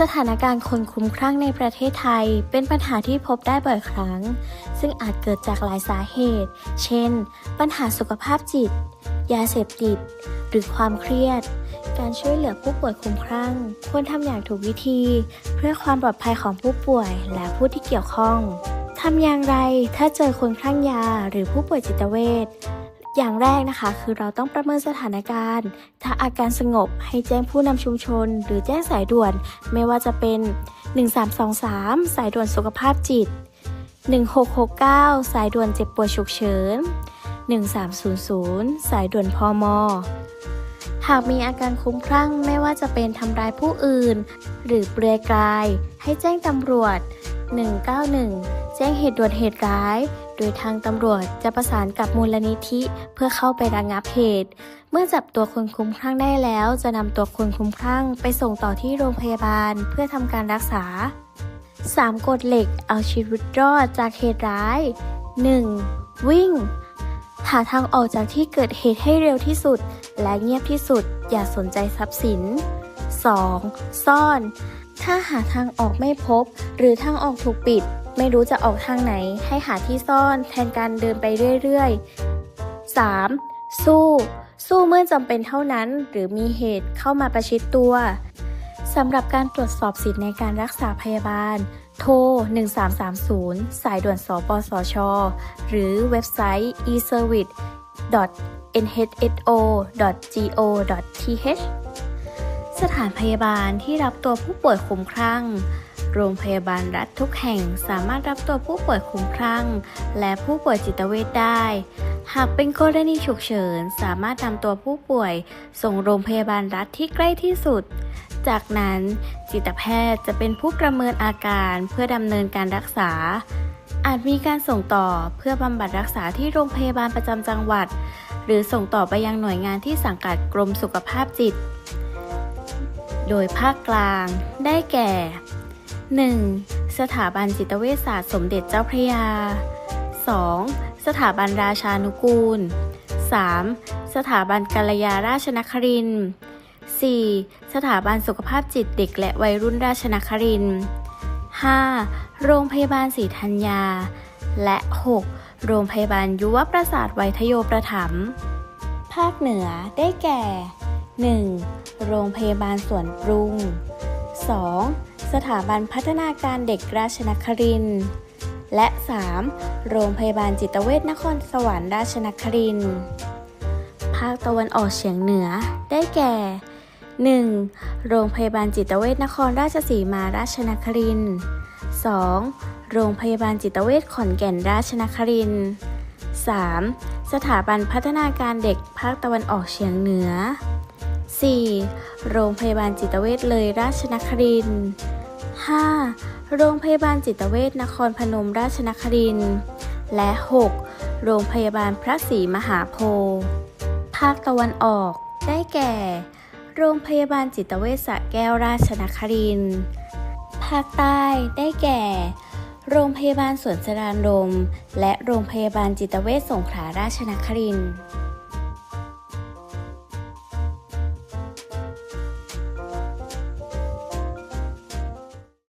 สถานการณ์คนคลุ้มคลั่งในประเทศไทย เป็นปัญหาที่พบได้บ่อยครั้ง ซึ่งอาจเกิดจากหลายสาเหตุ เช่น ปัญหาสุขภาพจิต ยาเสพติด หรือความเครียด การช่วยเหลือผู้ป่วยคลุ้มคลั่ง ควรทำอย่างถูกวิธี เพื่อความปลอดภัยของผู้ป่วยและผู้ที่เกี่ยวข้องทำอย่างไรถ้าเจอคนคลั่งยาหรือผู้ป่วยจิตเวช อย่างแรกนะคะ คือเราต้องประเมินสถานการณ์ ถ้าอาการสงบให้แจ้งผู้นำชุมชน หรือแจ้งสายด่วน ไม่ว่าจะเป็น 1323 สายด่วนสุขภาพจิต 1669 สายด่วนเจ็บป่วยฉุกเฉิน 1300 สายด่วนพอมหากมีอาการคุ้มคลั่งไม่ว่าจะเป็นทำร้ายผู้อื่น หรือเปลือยกาย ให้แจ้งตำรวจ 191 แจ้งเหตุด่วนเหตุร้าย โดยทางตำรวจจะประสานกับมูลนิธิเพื่อเข้าไประงับเหตุ เมื่อจับตัวคนคุ้มคลั่งได้แล้ว จะนำตัวคนคุ้มคลั่งไปส่งต่อที่โรงพยาบาลเพื่อทำการรักษา 3กฎเหล็กเอาชีวิตรอดจากเหตุร้าย 1. วิ่ง หาทางออกจากที่เกิดเหตุให้เร็วที่สุด และเงียบที่สุด อย่าสนใจทรัพย์สิน 2. ซ่อน ถ้าหาทางออกไม่พบ หรือทางออกถูกปิด ไม่รู้จะออกทางไหน ให้หาที่ซ่อนแทนการเดินไปเรื่อยๆ 3. สู้ สู้เมื่อจำเป็นเท่านั้นหรือมีเหตุเข้ามาประชิดตัวสำหรับการตรวจสอบสิทธิในการรักษาพยาบาล โทร 1330 สายด่วนสปสช หรือเว็บไซต์ eservice.nhso.go.th สถานพยาบาลที่รับตัวผู้ป่วยคุ้มคลั่ง โรงพยาบาลรัฐทุกแห่งสามารถรับตัวผู้ป่วยคุ้มคลั่ง และผู้ป่วยจิตเวชได้ หากเป็นกรณีฉุกเฉินสามารถนำตัวผู้ป่วย ส่งโรงพยาบาลรัฐที่ใกล้ที่สุด จากนั้นจิตแพทย์จะเป็นผู้ประเมินอาการเพื่อดำเนินการรักษาอาจมีการส่งต่อเพื่อบำบัดรักษาที่โรงพยาบาลประจำจังหวัด หรือส่งต่อไปยังหน่วยงานที่สังกัดกรมสุขภาพจิต โดยภาคกลางได้แก่ 1. สถาบันจิตเวชศาสตร์สมเด็จเจ้าพระยา 2. สถาบันราชานุกูล 3. สถาบันกัลยาราชนครินทร์ 4. สถาบันสุขภาพจิตเด็กและวัยรุ่นราชนครินทร์ 5. โรงพยาบาลศรีธัญญา และ 6. โรงพยาบาลยุวประสาทไวทโยประถมภาคเหนือได้แก่ 1. โรงพยาบาลสวนปรุง 2. สถาบันพัฒนาการเด็กราชนคริน และ 3. โรงพยาบาลจิตเวชนครสวรรค์ราชนคริน ภาคตะวันออกเฉียงเหนือได้แก่ 1. โรงพยาบาลจิตเวชนครราชสีมาราชนคริน 2. โรงพยาบาลจิตเวชขอนแก่นราชนคริน 3. สถาบันพัฒนาการเด็กภาคตะวันออกเฉียงเหนือ 4. โรงพยาบาลจิตเวชเลยราชนครินทร์ 5. โรงพยาบาลจิตเวชนครพนมราชนครินทร์ และ 6. โรงพยาบาลพระศรีมหาโพธิ์ภาคตะวันออกได้แก่ โรงพยาบาลจิตเวชสระแก้วราชนครินทร์ ภาคใต้ได้แก่ โรงพยาบาลสวนสรานรม และโรงพยาบาลจิตเวชสงขลาราชนครินทร์